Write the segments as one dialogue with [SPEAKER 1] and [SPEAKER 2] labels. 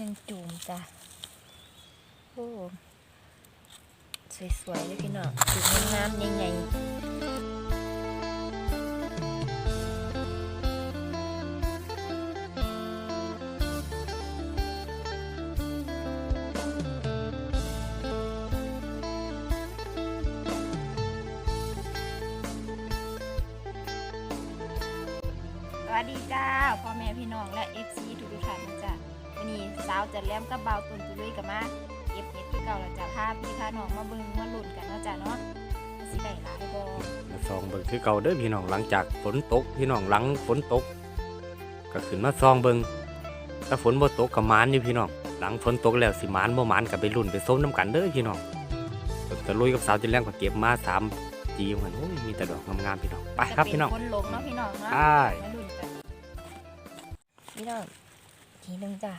[SPEAKER 1] ยังจูมจ้ะโอ้สวยๆเลยพี่น้องจูมงามๆใหญ่ๆาวจัดแหลมกับเบาวตุนตุลุยกับมาเก็บเห็ดที่เก่าแล้วจ้ะพาพี่พาน้องมาเบิ่งมาลุ้นกันเนาะจ้ะเนาะว่าสิได้หลายบ่
[SPEAKER 2] มาซองเบิ่งคือเก่าเด้อพี่น้องหลังจากฝนตกพี่น้องหลังฝนตก ก็ขึ้นมาซองเบิ่งถ้าฝนบ่ตกก็หมานอยู่พี่น้องหลังฝนตกแล้วสิหมานบ่หมานก็ไปลุ้นไปส้มน้ำกันเด้อพี่น้องต้นตะลุยกับสาวจินแรงก็เก็บมาสามจีเหมือนโอ้ยมีแต่ดอกงามๆพี่น้องไปครับพี่น้อง
[SPEAKER 1] จะเป็นคนหลงเนาะพี่น้องเนาะ
[SPEAKER 2] ใช่
[SPEAKER 1] มาลุ้นกันพี่น้องทีหนึงจ้ะ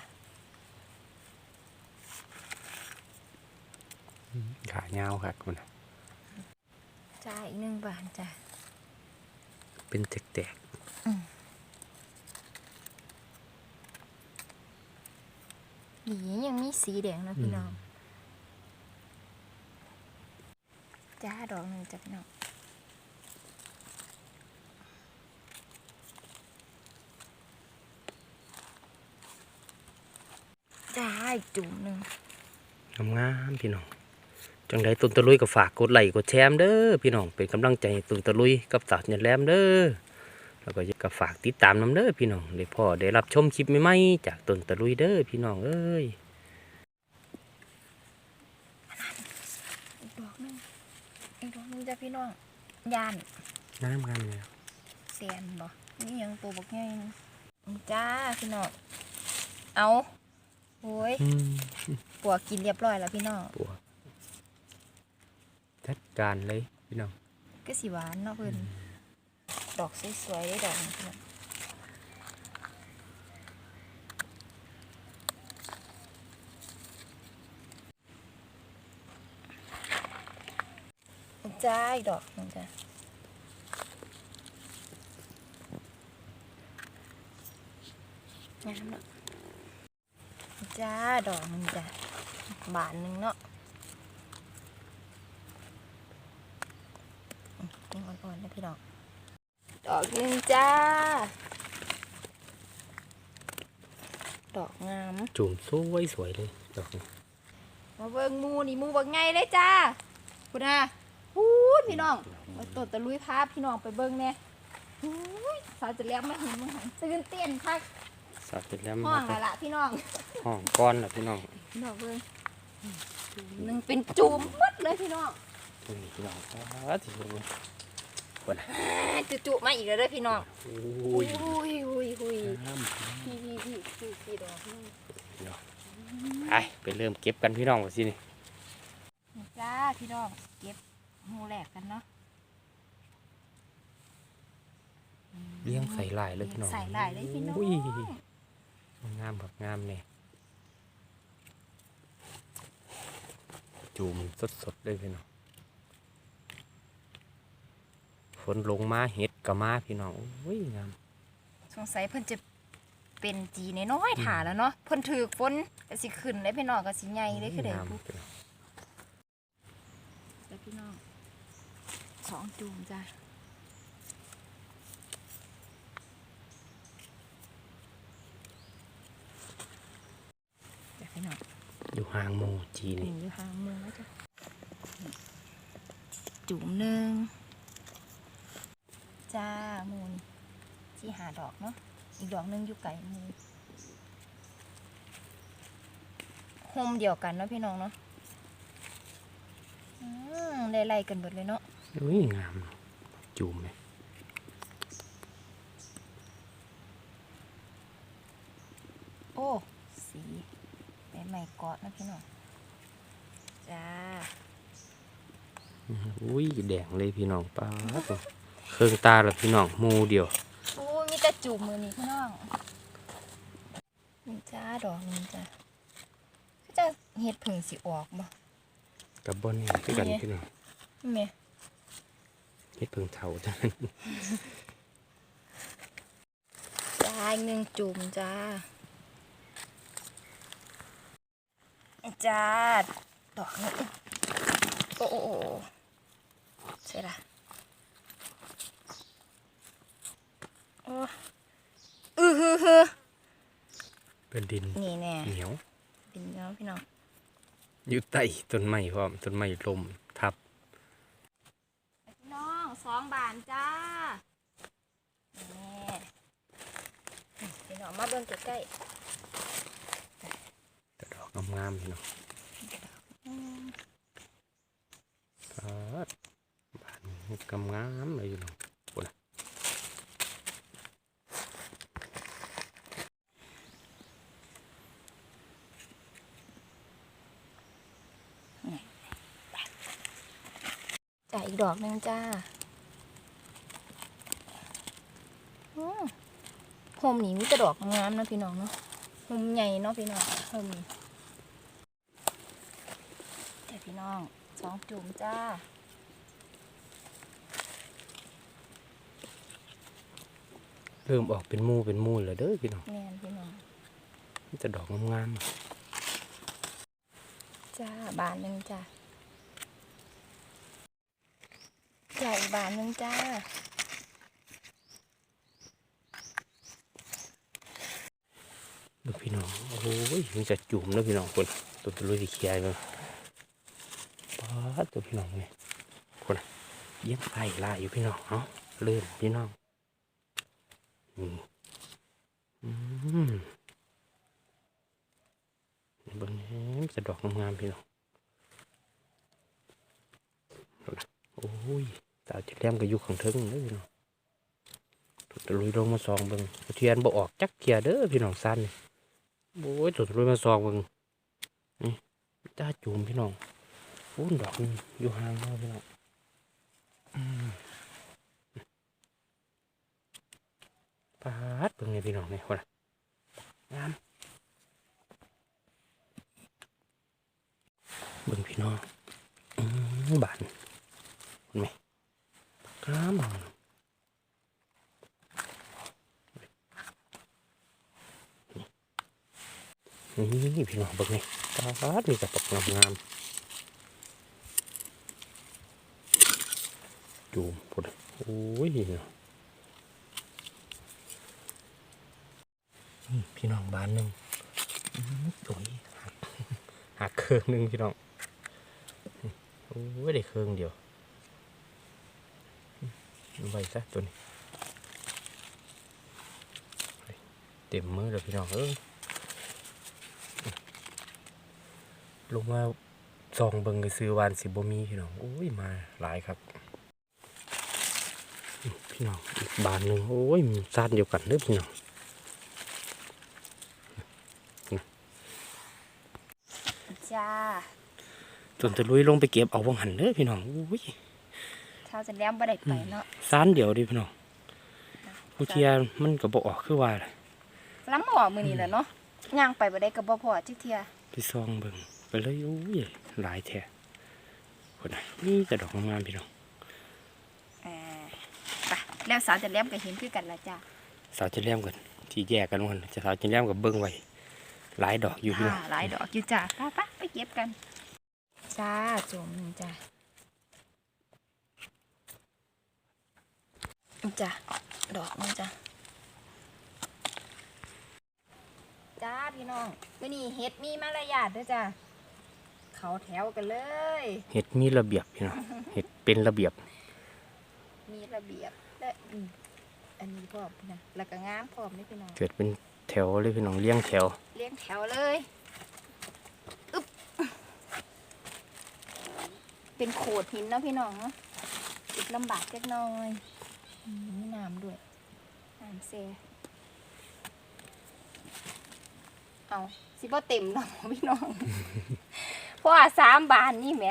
[SPEAKER 2] ขายาวครับคุณ
[SPEAKER 1] จ้าอีกหนึ่งบานจ้ะ
[SPEAKER 2] เป็นแตก
[SPEAKER 1] หยียังมีสีแดงเนาะพี่น้อง จ้าดอกหนึ่งจ้ะพี่น้องจ้าอีกจุ่มหนึ่ง
[SPEAKER 2] ๆงามๆพี่น้อง จังไดต้นตะลุยก็ฝากกดไลค์กดแชร์เด้อพี่น้องเป็นกำลังใจให้ต้นตะลุยกับสาวจินแรงเด้อแล้วก็ก็ฝากติดตามนํเด้อพี่น้องได้พอได้รับชมคลิปใหม่ๆจากต้นตะลุยเด้อพี่น้องเอ้ย
[SPEAKER 1] อีกดอกหนึ่งอีกดอกหนึ่งจ้ะพี่น้องยาน
[SPEAKER 2] งามงามเลย
[SPEAKER 1] เสียนบ่นี่ยังตัวบกง่ายนึงจ้าพี่น้องเอาโอ้ยปัวกินเรียบร้อยแล้วพี่น้อง
[SPEAKER 2] ปัวจัด การเลยพี่น้อง
[SPEAKER 1] ก็สีหวานเนาะเพิ่นดอกสวยๆได้ดอกนี้พี่น้องจ้าอีกดอกหนึงจ้ะงามเนาะจ้าดอกหนึงจ้ะบานหนึงเนาะ ยังอ่อนๆนะพี่น้องดอกหนึ่งจ้า ดอกงาม
[SPEAKER 2] จุ่มสวยสวยเลยดอกนี้
[SPEAKER 1] มาเบิ่งหมูนี่หมูบักไงเลยจ้าคุณอาพูดพี่น้องมาตดตะลุยภาพพี่น้องไปเบิ่งแน่หูยสาวจะเลี้ยงไม่เห็นมึงหันตื่นเต้นคัก
[SPEAKER 2] สับเสร็จแล้ว
[SPEAKER 1] ห้องละละพี่น้อง
[SPEAKER 2] ห้องก้อนละพี่น้อง
[SPEAKER 1] พี่น้องเบิ่งหนึ่งเป็นจุ่มหมดเลยพี่น้อง
[SPEAKER 2] นี่พี่น้องอ่าที่ดู คนน่ะ
[SPEAKER 1] จุจุๆมาอีกแล้วเด้อพี่น้อง
[SPEAKER 2] โอ้
[SPEAKER 1] หุ
[SPEAKER 2] ย
[SPEAKER 1] ยหุยหุยหุย
[SPEAKER 2] งาม
[SPEAKER 1] พี่พี่พี่พี่พี่ดอกนี่
[SPEAKER 2] ไปไปเริ่มเก็บกันพี่น้องว่าสินี่
[SPEAKER 1] จ้าพี่น้องเก็บหมูแหลกกันเนาะ
[SPEAKER 2] เลี้ยงใส่ลายเลยพี่น้อง
[SPEAKER 1] ใส่ลายเลยพี่น้อง
[SPEAKER 2] อุ้ยงามแบบงามเนี่ยจุ่มสดๆเลยพี่น้อง ฝนลงมาเห็ดก็มาพี่น้องอุ้ยงาม
[SPEAKER 1] สงสัยเพิ่นจะเป็นจีน้อยๆถาแล้วเนาะเพิ่นถือฝนก็สิขึ้นเลยพี่น้องก็สิใหญ่เลยคือเด้
[SPEAKER 2] งาม
[SPEAKER 1] ปุ๊บ
[SPEAKER 2] พี่น้อง
[SPEAKER 1] แล้วพี่น้องสองจูมจ้าเดี๋ยวพี่น้อง
[SPEAKER 2] อยู่ห่างโมจี
[SPEAKER 1] ห
[SPEAKER 2] นี่
[SPEAKER 1] นึ่งอยู่ห่างมือแล้วจ้ะจุ่มหนึ่ง จ้ามูลที่หาดอกเนาะอีกดอกหนึงอยู่ไก่มูลโฮมเดียวกันเนาะพี่น้องเนาะอืมไล่ๆกันหมดเลยเนาะ
[SPEAKER 2] อุ้ยงามเนาะจุ่มเลย
[SPEAKER 1] โอ้สีใบใหม่เกาะนะพี่น้องจ้า
[SPEAKER 2] อุ้ยแดงเลยพี่น้องป้าดโถ่ เครื่องตาละพี่น้องหมูเดียว
[SPEAKER 1] โอ้มีแต่จุ่มมือนี่พี่น้องนี่จ้าดอกนี่จ้าก็จะเห็ดผึ่งสิออกบ่
[SPEAKER 2] กับบอนนี่คือกัน
[SPEAKER 1] นี่
[SPEAKER 2] พี่น้อง
[SPEAKER 1] แม่
[SPEAKER 2] เฮ็ดเพิ่งเท่าจ้ะ
[SPEAKER 1] จ้าอีกหนึ่งจุ่มจ้าจ้าดอกนี้โอ้โอ้โอ้ใช่ละโอ้ อือฮือฮือ
[SPEAKER 2] เป็นดิน
[SPEAKER 1] นี่แน่
[SPEAKER 2] เหนียว
[SPEAKER 1] เป็นเนาะพี่น้อง
[SPEAKER 2] อยู่ใต้ต้นไม้พร้อมต้นไม้ลมทับ
[SPEAKER 1] พี่น้องสองบาทจ้านี่พี่น้องมาเบิ่งใกล้
[SPEAKER 2] แต่ดอกงามๆพี่น้อง
[SPEAKER 1] ๆอืม
[SPEAKER 2] ครับบ้านกำงามเลยพี่น้องโอ้นะ
[SPEAKER 1] จ่ายอีก ดอกหนึงจ้าอืมโฮมนี่มีแต่ดอกงามๆนะพี่น้องเนาะโฮมใหญ่เนาะพี่น้องโฮมนี่แต่พี่น้องสองจุ่มจ้า
[SPEAKER 2] เริ่มออกเป็นหมู่เป็นหมู่แล้วเด้อพี่น้อง
[SPEAKER 1] แม่นพี่น้อง
[SPEAKER 2] มีแต่ดอกงาม
[SPEAKER 1] จ้าบานหนึ่งจ้า จ่ายอีกบานนึงจ้า
[SPEAKER 2] ดูพี่น้อง โอ้ยมีแต่จุ่มแล้วพี่น้องคนตัวตะลุยสีเขียวเลยป้าดตัวพี่น้องนี่คนน่ะเยี่ยมไล่ล่าอยู่พี่น้องเนาะเลื่อนพี่น้องนี่อืมบิ่งแหมจะดอกงามๆพี่น้องโอ้ย สาวจะแลมก็อยู่ข้างเทิงเลยพี่น้องตัวตะลุยลงมาซองเบิ่งเทียนบ่ออกจักเทียเด้อพี่น้องสั้นโอ้ยตัวตะลุยมาซองเบิ่งนี่จ้าจูมพี่น้องโอ้ยดอกอยู่ห่างมาพี่น้องอืมปาดเบิ่งนี่พี่น้องเนี่ยคนน่ะงามเบิ่งพี่น้องอืมบานเห็นไหม งามบานนี่พี่น้องเบิ่งนี่ตาดมีแต่ตกงามๆจูมพุดโอ้ยพี่น้องนี่พี่น้องบ้านหนึ่งอื้อสวยหักเครื่องหนึ่งพี่น้องโอ้ยได้เครื่องเดียว ไว้ซะตัวนี้เต็มมือแล้วพี่น้องเอ้ยลงมาซองเบิงไปซื้อวานสิบมีพี่น้องโอ้ยมาหลายครับอืมพี่น้องอีกบานหนึ่งโอ้ยมีซานเดียวกันเด้อพี่น้อง
[SPEAKER 1] จ้า
[SPEAKER 2] จนจะลุยลงไปเก็บเอาวังหันเด้อพี่น้องโอ้ย
[SPEAKER 1] เช้าจะแล้วบ่ได้ไปเนาะ
[SPEAKER 2] ซานเดียวเดิพี่น้องผู้เทียมันก็บอกออกคือว่าล่ะ
[SPEAKER 1] ล้ำหอมือนี่แหละเนาะย่างไปบ่ได้ก็บ่พอจิเทีย
[SPEAKER 2] ไปซองเบิงไปเลยโอ้ยหลายแท้คนน่ะนี่แต่ดอกงามๆพี่น้อง
[SPEAKER 1] อ่าไปแล้วสาวจะแล้วก็เห็นคือกันละจ้า
[SPEAKER 2] สาวจะเลี้ยมกันที่แยกกันวันจะสาวจะเลี้ยมกับเบิ้งไว้หลายดอกอยู่พี่น้อง
[SPEAKER 1] อ่าหลายดอกอยู่จ้าไปไปไปเก็บกันจ้าจุ่มหนึ่งจ้า จ้าดอกหนึงจ้าจ้าพี่น้องมื้อนี้เฮ็ดมีมารยาทเด้อจ้าเขาแถวกันเลย
[SPEAKER 2] เห็ดมีระเบียบพี่น้องเห็ดเป็นระเบียบ
[SPEAKER 1] มีระเบียบและอืมอันนี้พร้อมพี่นะแล้วก็งามพร้อมนี่พี่น้อง
[SPEAKER 2] เกิดเป็นแถวเลยพี่น้องเลี้ยงแถว
[SPEAKER 1] เลี้ยงแถวเลยอึ๊บเป็นโขดหินเนาะพี่น้องเนาะติดลำบากเล็กน้อยอื มมีน้ำด้วย น้ำเซเอาสิบ่เต็มเนาะพี่น้อง เพราะว่าสามบานนี่แหม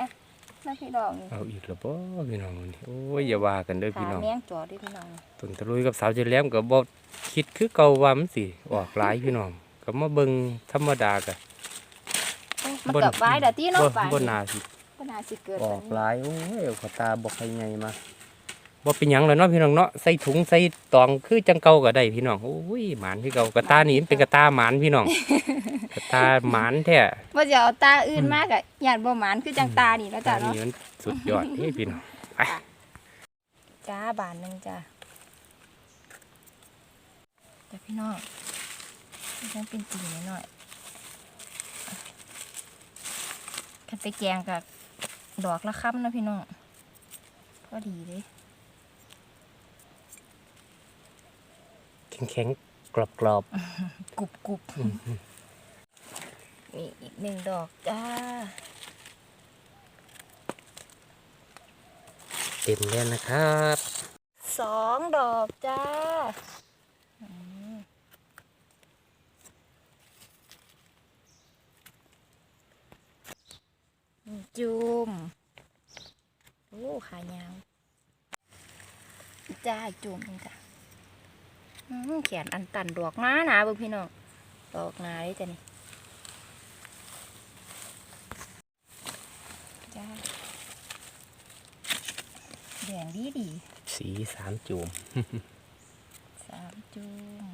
[SPEAKER 1] นะพี่น้องนี่
[SPEAKER 2] เอาอีกแล้วบ่พี่น้องนี่โอ้ยอย่าว่ากันเด้อ
[SPEAKER 1] ขา
[SPEAKER 2] พี่น้อง
[SPEAKER 1] แมงจอด้วยพี่น้อง
[SPEAKER 2] ต้นตะลุยกับสาวเจแหลมก็บ่คิดคือเก่าว่ามันสิออกหลายพี่น้องก็มาเบิ่งธรรมดาก็
[SPEAKER 1] มันเกิดไว้เดี๋ยวที่เน้อง
[SPEAKER 2] บ่
[SPEAKER 1] ไป
[SPEAKER 2] บ่น่าสิ
[SPEAKER 1] ก็น่าสิเกิด
[SPEAKER 2] ออกหลายโอ้ยเอาขาวตาบ่ใครใหญ่มา บ่เป็นหยังแล้วเนาะพี่น้องเนาะใส่ถุงใส่ตองคือจังเก่าก็ได้พี่น้องโอ้ยหมานที่เก่ากระตานี่มันเป็นกระตาหมานพี่น้อง กระตาหมานแท้
[SPEAKER 1] ว่าจะเอาตาอื่นมากอะหยาดบ่หมานคือจังตานี่แล้ว
[SPEAKER 2] ตา
[SPEAKER 1] จ้ะเนาะ
[SPEAKER 2] นี่มันสุดยอดเฮ้พี่น้องไป
[SPEAKER 1] จ้าบานหนึงจ้ะจ้ะพี่น้องยังเป็นตีหน่อยๆคันไปแกงกับดอกละค่ำนะพี่น้องพอดีเลย
[SPEAKER 2] แข็งๆ กรอบ
[SPEAKER 1] กรุบกรุบนี่อีกหนึ่งดอกจ้า
[SPEAKER 2] ๆเต็มแล้วนะครับ
[SPEAKER 1] สองดอกจ้าอืมจุ่มโอ้ขายาว จ้าจุ่มนี่จ้ะอืม แขนอันตันดอกหนาหนาเบิ่งพี่น้องดอกหนาเลยจ้ะนี่จ้าแดงดีดี
[SPEAKER 2] สีสามจูม
[SPEAKER 1] สามจุ่ม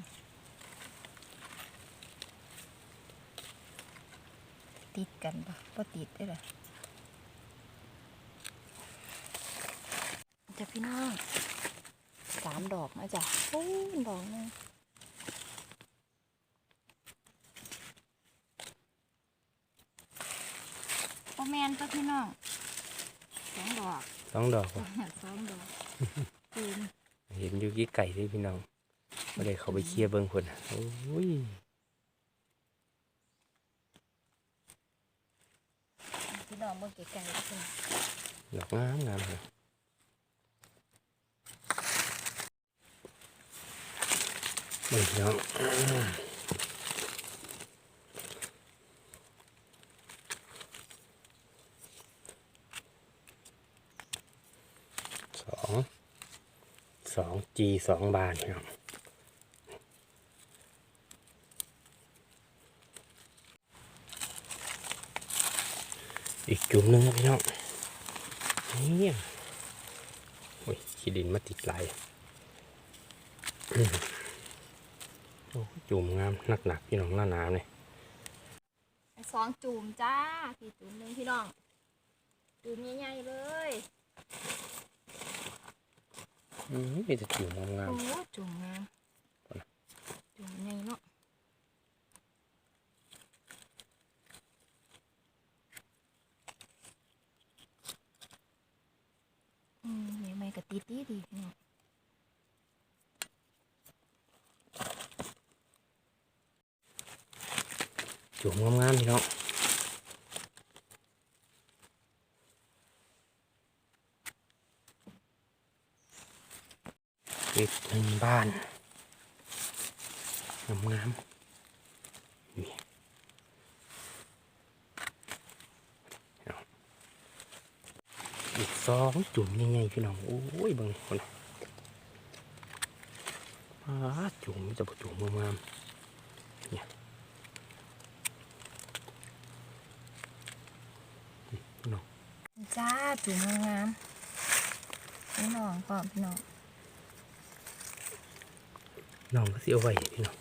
[SPEAKER 1] ติดกันปะบ่ติดได้หรอจ้ะพี่น้อง สามดอกนะจ๊ะโอ้ยดอกหนึงโอแมนปะพี่น้องสองดอก
[SPEAKER 2] สองดอกว่ะ
[SPEAKER 1] สองดอกจุ่ม
[SPEAKER 2] เห็นอยู่กี่ไก่เลยพี่น้องไม่ได้เข้าไปเคลียร์เบิ้งคนน่ะโอ้ย
[SPEAKER 1] พี่น้องเบิ่งไกลๆก็เป็น
[SPEAKER 2] ดอกงามงามเลย เบิ้งพี่น้องสองสองจีสองบาทพี่น้องอีกจุ่มนึงนะพี่น้องนี่โอ้ยขี้ดินมาติดไหล จุ่มงามหนักหนักๆพี่น้องหน้าหนาวเลย
[SPEAKER 1] สองจุ่มจ้าพี่จุ่มหนึ่งพี่น้อง จุ่มใหญ่ๆเลย
[SPEAKER 2] อืมมีแต่จุ่มงาม
[SPEAKER 1] โอ้จุ่มงามจุ่มใหญ่เนาะอืมใหม่ๆก็ติดดีดีพี่น้อง
[SPEAKER 2] ๆ จุ่มงามๆพี่น้องอีกหนึ่งบ้านงามงามๆนี่อีกสองจุ่มยังไงพี่น้อง โอ้ยบางคนอ้าจุ่มมันจะบจุ่มงามๆเนี่ยพี่น้อง
[SPEAKER 1] จ้าจุ่มงามๆพี่น้องพร้อมพี่น้อง
[SPEAKER 2] น้องก็สิเอาไว้พี่น้อง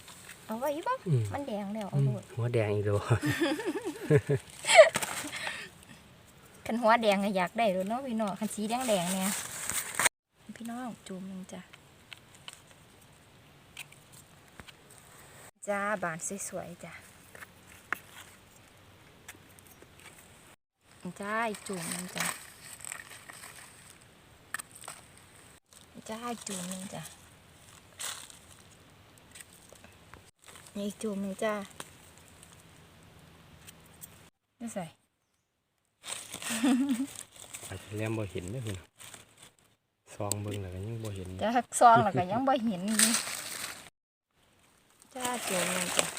[SPEAKER 1] เอาไว้บ้าง
[SPEAKER 2] อืม
[SPEAKER 1] มันแดงแล้ว
[SPEAKER 2] อื
[SPEAKER 1] เอา
[SPEAKER 2] ม
[SPEAKER 1] โลด
[SPEAKER 2] หัวแดงอีกแล้ว
[SPEAKER 1] คันหัวแดงก็อยากได้เลยเนาะพี่น้องคันสีแดงแดงๆเนี่ยพี่น้องจุ่มหนึงจ้ะจ้าบานสวยๆจ้ะ จ้าอีกจุ่มหนึงจ้ะจ้าอีกจุ่มหนึงจ้ะนี่อีกจุ่มหนึงจ้าไม่ใส่
[SPEAKER 2] อาจจะแลมบ่เห็นเด้อพี่น้องซองเบิ่งแล้วก็ยังบ่เห็น
[SPEAKER 1] จ้าซองแล้วก็ยังบ่เห็นอยู่จ้าเจียวเลยจ้ะ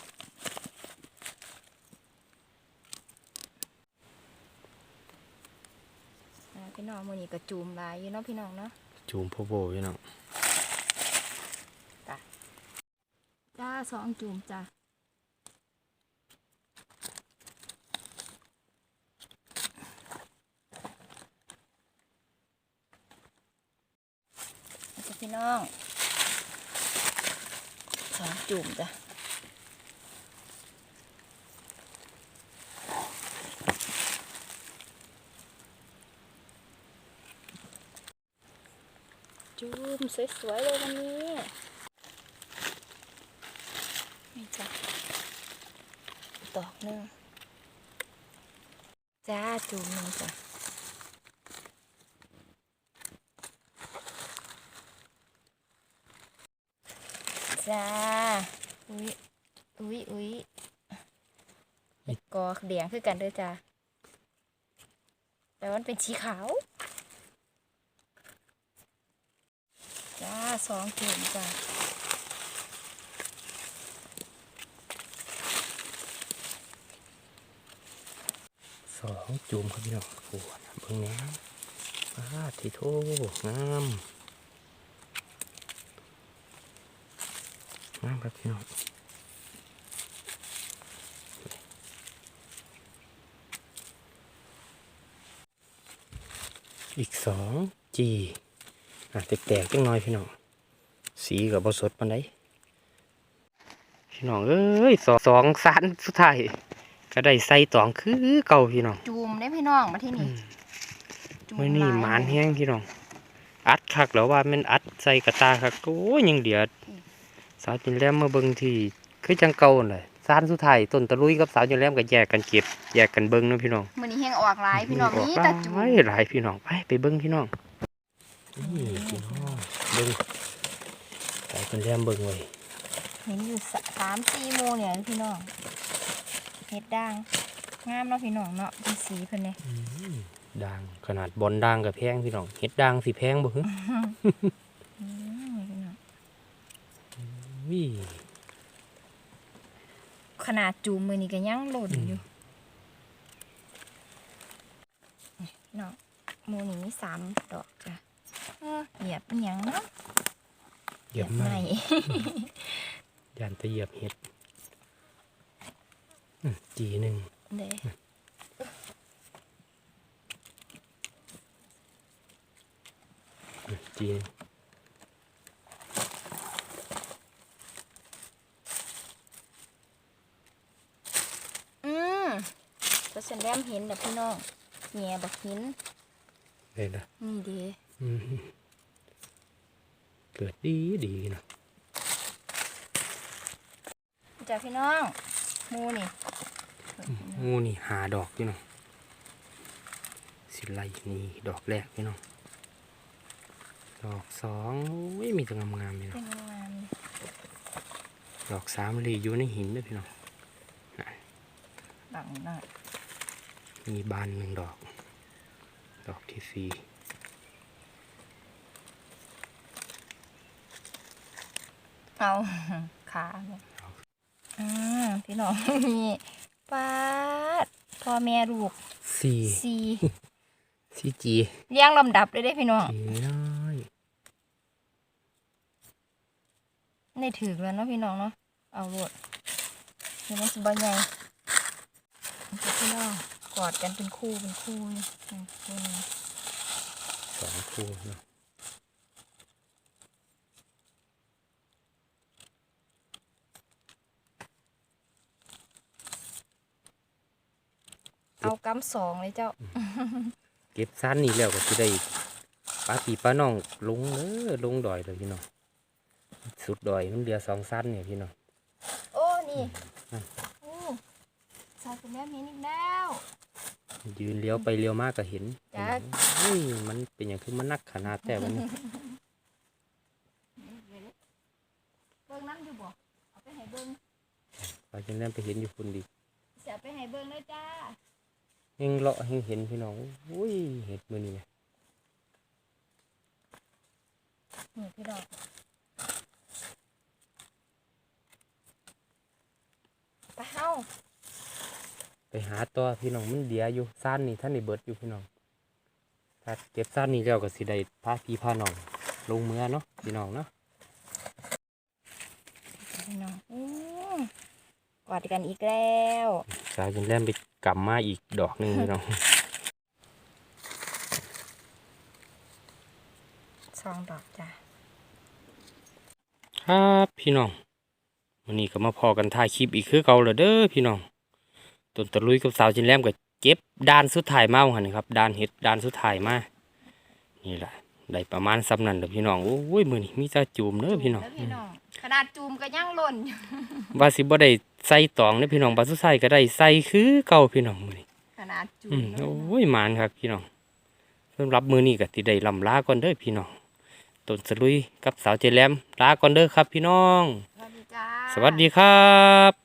[SPEAKER 1] อ่าพี่น้องมื้อนี้ก็จูมหลายอยู่เนาะพี่น้องเนาะ
[SPEAKER 2] จูมพ่อโบพี่น้อง
[SPEAKER 1] จ้าสองจูมจ้าพี่น้องสองจุ่มจ้ะจุ่ม สวยๆเลยวันนี้ นี่จ้ะดอกหนึ่งจ้าจุ่มหนึ่งจ้ะจ้า อุ้ย อุ้ยอุ้ยเห็ดกอแดงคือกันเด้อจ้าแต่มันเป็นสีขาว จ้า สองถุงจ้า
[SPEAKER 2] สองจุ่มครับพี่น้องโอ้โหเบิ่งแหน่ปาดที่โทงามงามครับพี่น้องอีกสองจีอะแตกๆจังน่อยพี่น้อง สีกับบสดปานใดพี่น้องเอ้ยสองสองสันสุดท้ายก็ได้ใส่ตองคือเก่าพี่น้อง
[SPEAKER 1] จูมได้พี่น้องมาที่นี่จู
[SPEAKER 2] มื่อนี้
[SPEAKER 1] ลย
[SPEAKER 2] หมานแห้งพี่น้อง อัดคักแล้วว่าแมันอัดใส่กระตาคักโอ้ยยังเดียดสาวจินแลมมาเบิ่งที่คือจังเก่าเลยซานสุดท้ายต้นตะลุยกับสาวจินแลมก็แยกกันเก็บแยกกันเบิ่งเนาะพี่น้อง
[SPEAKER 1] มือนี้แห้งออกหลายพี่น้องนี่
[SPEAKER 2] ก
[SPEAKER 1] แต่จูม
[SPEAKER 2] หลายหลายพี่น้องไปไปเบิ่งพี่น้องนี่พี่น้องเบิ่ง สาวจินแลมเบิ่งไว้
[SPEAKER 1] เห็นอยู่สะสามสี่โมงเนี่ยพี่น้องเห็ดด่างงามเนาะพี่น้องเนาะเป็นสีเพิ่นเนี่ย
[SPEAKER 2] อืมด่างขนาดบอลด่างกับแพงพี่น้องเฮ็ดด่างสิแพงบ่ฮึ
[SPEAKER 1] อืมพี่น้อง
[SPEAKER 2] วิ
[SPEAKER 1] ขนาดจูมมือนี้ก็ยังหล่นอยู่นี่พี่น้องโมนี้มีสามดอกจ้ะเออเหยียบอิหยังเนาะ
[SPEAKER 2] เหยียบ
[SPEAKER 1] ไห
[SPEAKER 2] ไม้
[SPEAKER 1] น
[SPEAKER 2] ยานตะเหยียบเห็ดอืมจีหนึ่ง
[SPEAKER 1] เด้
[SPEAKER 2] อืมจีหนึ่ง
[SPEAKER 1] อืมก็ฉันแรมเห็นนะพี่น้องแง่บักหิน
[SPEAKER 2] เลยนะ
[SPEAKER 1] นี่เด้
[SPEAKER 2] อืม เกิดดีดีนะ
[SPEAKER 1] จ้ะพี่น้องหมูนี่
[SPEAKER 2] งูนี่หาดอกพี่น้องสิไลนี่ดอกแรกพี่น้องดอกสองอุ้ยมีแต่งามๆพี่น้อ
[SPEAKER 1] เป็
[SPEAKER 2] ง
[SPEAKER 1] นงามนี่
[SPEAKER 2] ดอกสามเลยอยู่ในหินด้วยพี่น้อง
[SPEAKER 1] บังหน่อย
[SPEAKER 2] มีบานหนึ่งดอก ดอกที่สี่
[SPEAKER 1] เอาขาเนี่ยอืมพี่น้องนี่ปาดพ่อแม่ลูก
[SPEAKER 2] สี่
[SPEAKER 1] สี่
[SPEAKER 2] สี่จี
[SPEAKER 1] เลี้ยงลำดับเลยได้พี่น้อง
[SPEAKER 2] จีน้อย
[SPEAKER 1] ได้ถือแล้วเนาะพี่น้องเนาะเอาโลดเดี๋ยวมันสบายใหญ่พี่น้องกอดกันเป็นคู่เป็นคู่นี่อืมคู่นี้
[SPEAKER 2] สองคู่เนาะ
[SPEAKER 1] เอากำสองเลยเจ้า
[SPEAKER 2] เก็บสั้นนี่แล้วก็สิได้ป้าปีป้าน้องลงเด้อลงดอยเลยพี่น้องสุดดอยมันเหลือสองสั้นเนี่ยพี่น้อง
[SPEAKER 1] โอ้นี่
[SPEAKER 2] อืม
[SPEAKER 1] โอ้ใส่เป็นแบบนี้อีกแล้ว
[SPEAKER 2] ยืนเลี้ยวไปเลี้ยวมากก็เห็น
[SPEAKER 1] จ้ะ
[SPEAKER 2] เฮ้ยมันเป็นอย่างคือมันนักขนาดแต่วันนี้
[SPEAKER 1] เบิ่งน้ำอยู่บ่เอาไปให้เบิ่ง
[SPEAKER 2] ปลาจังแลมไปเห็นอยู่คนดี
[SPEAKER 1] เสียไปให้เบิ่งเลยจ้า
[SPEAKER 2] เฮงเลาะเฮงเห็นพี่น้องอุ้ยเห็ดมือนี่
[SPEAKER 1] นี่พี่ดอกไปเฮา
[SPEAKER 2] ไปหาตัวพี่น้องมันเดียอยู่สั้นนี่ท่านนี่เบิดอยู่พี่น้องถ้าเก็บสั้นนี่แล้วก็สิได้พาพี่พาน้องลงเมือเนาะพี่น้องเนาะ
[SPEAKER 1] พี่น้องอู้ กอดกันอีกแล้ว
[SPEAKER 2] สายจังแลมไปกลับมาอีกดอกหนึงพี่น้อง
[SPEAKER 1] สองดอกจ้ะ
[SPEAKER 2] ครับพี่น้องวันนี้ก็มาพอกันถ่ายคลิปอีกคือเก่าแล้วเด้อพี่น้องต้นตะลุยกับสาวจินแรมก็เก็บด้านสุดท้ายมาหันครับด้านเห็ดด้านสุดท้ายมานี่แหละ ได้ประมาณซ้ำนั่นเด้อพี่น้องโอ้ยมือนี้มีแตาจูมเด้อพี่น้อง
[SPEAKER 1] แล้วพี่น้องขนาดจูมก็ยังหล่นอยู่
[SPEAKER 2] ว่าสิบ่ได้ใส่ตองเด้อพี่น้องบาสุดท้ายก็ได้ใส่คือเก่าพี่น้องมื้อนี้
[SPEAKER 1] ขนาดจูม
[SPEAKER 2] อืม
[SPEAKER 1] เนาะ
[SPEAKER 2] โอ้ยหมานครับพี่น้องสำหรับมือนี้ก็สิได้ลำลาก่อนเด้อพี่น้องต้นสลุยกับสาวเจแรมลาก่อนเด้อครับพี่น้อง
[SPEAKER 1] สวัสดีจ้า
[SPEAKER 2] สวัสดีครับ